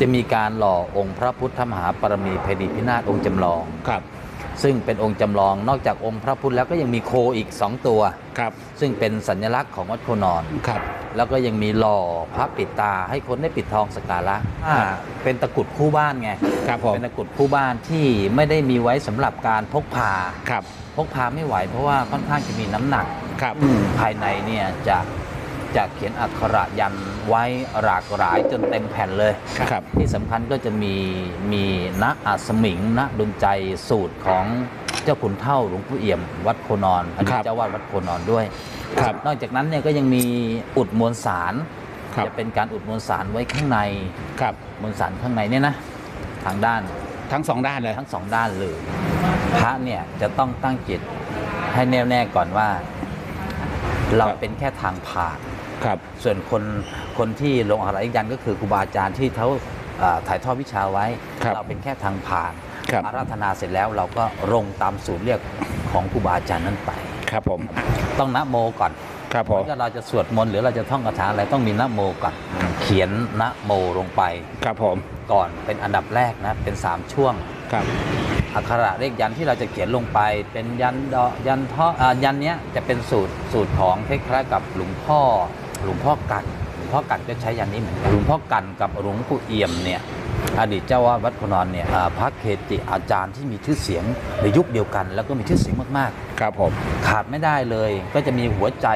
จะมีการหล่อองค์พระพุทธมหาปรมีเพดีพินาศองค์จำลองครับ ซึ่งเป็นองค์จำลองนอกจากองค์พระพุทธแล้วก็ยังมีโคอีก 2 ตัวครับ ซึ่งเป็นสัญลักษณ์ของวัดโคนอนครับ แล้วก็ยังมีหล่อพระปิดตาให้คนได้ปิดทองสกการะอ่าเป็นตะกรุดคู่บ้านไงครับผมเป็นตะกรุดคู่บ้านที่ไม่ได้มีไว้สำหรับการพกพาครับ พกพาไม่ไหวเพราะว่าค่อนข้างจะมีน้ำหนักครับ ภายในเนี่ยจะ จะเขียนอักขระยันต์ไว้หลากหลายจนเต็มแผ่นเลย ครับ ที่สำคัญก็จะมีมีณอัสมิงณดนใจสูตรของเจ้าขุนเท่าหลวงปู่เอี่ยม วัดโคนอนอดีคตรับเจ้าวาดวัดโคนอนด้วย ครับนอกจากนั้นเนี่ยก็ยังมีอุดมวลสารครับ จะเป็นการอุดมวลสารไว้ข้างในครับ มวลสารข้างในเนี่ยนะทางด้าน ทั้งสองด้านเลย ทั้งสองด้านเลยพระเนี่ยจะต้องตั้งจิตให้แน่วแน่ก่อนว่า เราครับ เป็นแค่ทางผ่าน ครับส่วนคนคนที่ลงอะไรยันต์ก็คือครูบาอาจารย์ที่เขาเอ่อถ่ายทอดวิชาไว้ครับเราเป็นแค่ทางผ่านครับอาราธนาเสร็จแล้วเราก็ลงตามสูตรเรียกของครูบาอาจารย์นั้นไป ครับผม ต้องนะโมก่อนครับผมถ้าเราจะสวดมนต์หรือเราจะท่องคาถาอะไรต้องมีนะโมก่อนเขียนนะโมลงไป ครับผม ก่อนเป็นอันดับแรกนะเป็น 3 ช่วง ครับอักขระเลขยันที่เราจะเขียนลงไป เป็นยันดอยันท่ออ่ายันเนี้ยจะเป็นสูตรสูตรของคล้ายๆกับหลวงพ่อ หลวงพ่อกันหลวงพ่อกันก็ใช้ยันนี้เหมือนกันหลวงพ่อกันกับหลวงปู่เอี่ยมเนี่ยอดีตเจ้าวาดวัดพนอนเนี่ยอ่าพระเกจิอาจารย์ที่มีชื่อเสียงในยุคเดียวกัน แล้วก็มีชื่อเสียงมากๆ ครับผมขาดไม่ได้เลยก็จะมีหัวใจ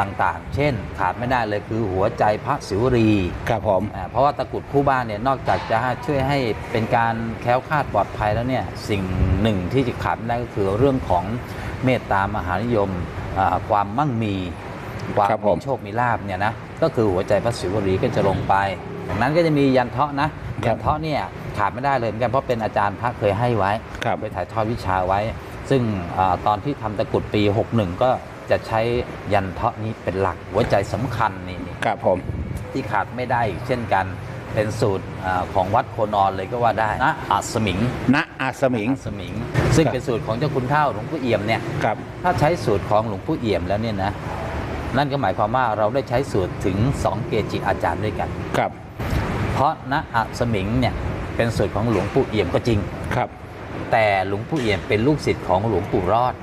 ต่างๆ เช่น ขาดไม่ได้เลยคือหัวใจพระศิวรีครับผมอ่าเพราะว่าตะกรุดคู่บ้านเนี่ยนอกจากจะช่วยให้เป็นการแคล้วคลาดปลอดภัยแล้วเนี่ยสิ่งหนึ่งที่จะขาดไม่ได้ก็คือเรื่องของเมตตามหานิยมอ่าความมั่งมี ความครับผมมีโชคมีลาบเนี่ยนะก็คือหัวใจพระศิวรีก็จะลงไปจากนั้นก็จะมียันเทาะนะยันเทาะเนี่ยขาดไม่ได้เลยเหมือนกันเพราะเป็นอาจารย์พระเคยให้ไว้ครับไปถ่ายทอดวิชาไว้ ซึ่งอาตอนที่ทำตะกรุดปี 61 ก็จะใช้ยันเทาะนี้เป็นหลักหัวใจสำคัญนี่นี่ครับผมที่ขาดไม่ได้อีกเช่นกันเป็นสูตรอาของวัดโคนอนเลยก็ว่าได้นะอัสมิงณอาสมิงอัสมิง ซึ่งครับเป็นสูตรของเจ้าคุณเท่าหลวงปู่เอี่ยมเนี่ยครับถ้าใช้สูตรของหลวงปู่เอี่ยมแล้วเนี่ยนะ นั่นก็หมายความว่าเราได้ใช้สูตรถึง 2 เกจิอาจารย์ด้วยกันครับ เพราะณอัสมิงเนี่ยเป็นสูตรของหลวงปู่เอี่ยมก็จริงครับ แต่หลวงปู่เอี่ยมเป็นลูกศิษย์ของหลวงปู่รอด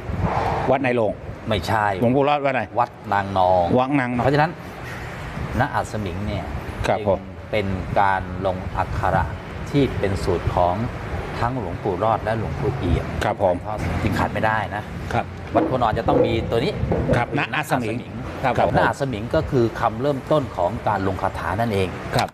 วัดในโรงไม่ใช่หลวงปู่รอดวัดไหนวัดนางนองวังนางเพราะฉะนั้นณอัศมิงเนี่ยครับจึงผมเป็นการลงอักขระที่เป็นสูตรของทั้งหลวงปู่รอดและหลวงปู่เอี่ยมครับผมทอดจึงขาดไม่ได้นะครับวัดโคนอนจะต้องมีตัวนี้ครับณอาสมิง ครับครับผมณอัศมิงก็คือคำเริ่มต้นของการลงคาถานั่นเอง ครับ